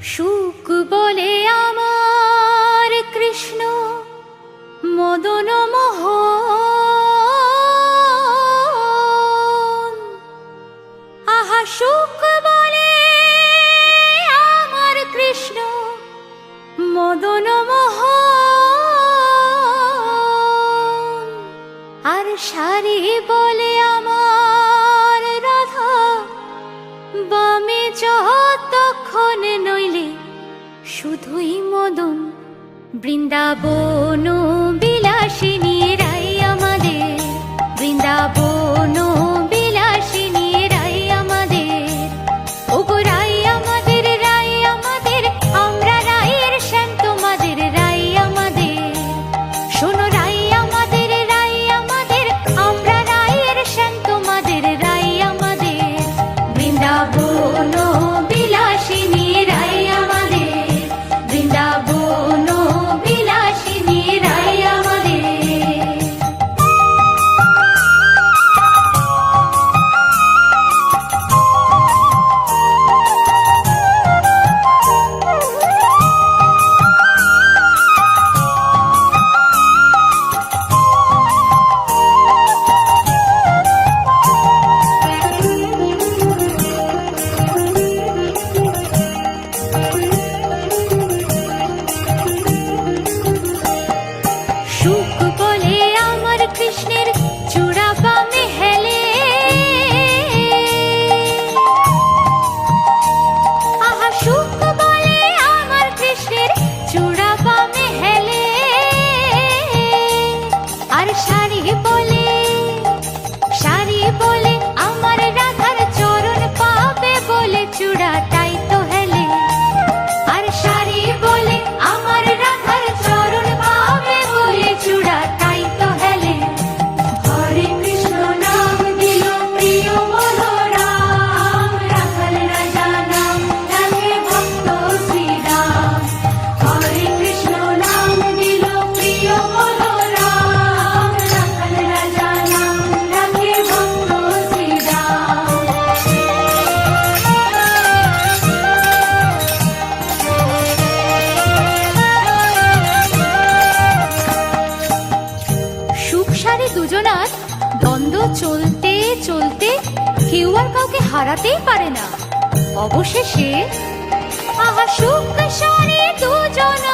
সুখ বলে আমার কৃষ্ণ, মদন মহ আহা, সুখ বলে আমার কৃষ্ণ, মদন মহ আর সারি বলে আমার রাধা, বামে চহ তখন নইলে শুধুই মদন বৃন্দাবন বিলাসিনী। হারাতেই পারে না। অবশেষে আহা সুখ সারে দুজন